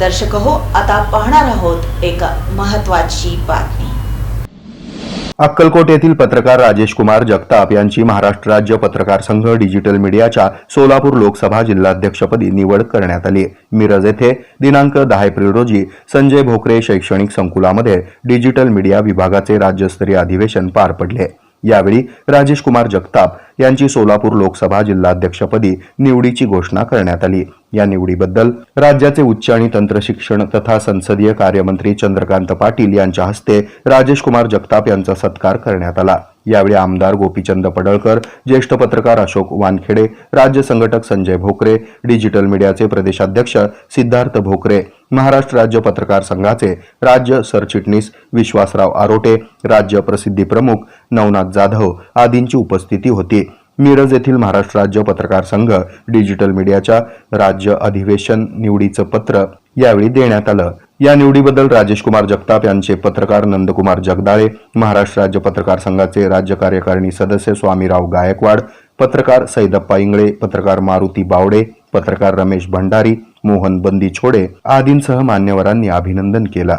दर्शक हो आता पाहणार आहोत एक महत्वाची बातमी. अक्कलकोट येथील पत्रकार राजेश कुमार जगताप यांची महाराष्ट्र राज्य पत्रकार संघ डिजिटल मीडियाच्या सोलापूर लोकसभा जिल्हाध्यक्षपदी निवड करण्यात आली. मिरज येथे दिनांक दहा एप्रिल रोजी संजय भोकरे शैक्षणिक संकुलामध्ये डिजिटल मीडिया विभागाचे राज्यस्तरीय अधिवेशन पार पडले. यावेळी राजेश कुमार जगताप यांची सोलापूर लोकसभा जिल्हाध्यक्षपदी निवडीची घोषणा करण्यात आली. या निवडीबद्दल राज्याचे उच्च आणि तंत्र शिक्षण तथा संसदीय कार्यमंत्री चंद्रकांत पाटील यांच्या हस्ते राजेश कुमार जगताप यांचा सत्कार करण्यात आला. यावेळी आमदार गोपीचंद पडळकर ज्येष्ठ पत्रकार अशोक वानखेडे राज्य संघटक संजय भोकरे डिजिटल मीडियाचे प्रदेशाध्यक्ष सिद्धार्थ भोकरे महाराष्ट्र राज्य पत्रकार संघाचे राज्य सरचिटणीस विश्वासराव आरोटे राज्य प्रसिद्धी प्रमुख नवनाथ जाधव आदींची उपस्थिती होती. मिरज येथील महाराष्ट्र राज्य पत्रकार संघ डिजिटल मीडियाच्या राज्य अधिवेशन निवडीचं पत्र यावेळी देण्यात आलं. या निवडीबद्दल राजेश कुमार जगताप यांचे पत्रकार नंदकुमार जगदाळे महाराष्ट्र राज्य पत्रकार संघाचे राज्य कार्यकारिणी सदस्य स्वामीराव गायकवाड पत्रकार सैदप्पा इंगळे पत्रकार मारुती बावडे पत्रकार रमेश भंडारी मोहन बंदी छोडे आदींसह मान्यवरांनी अभिनंदन केलं.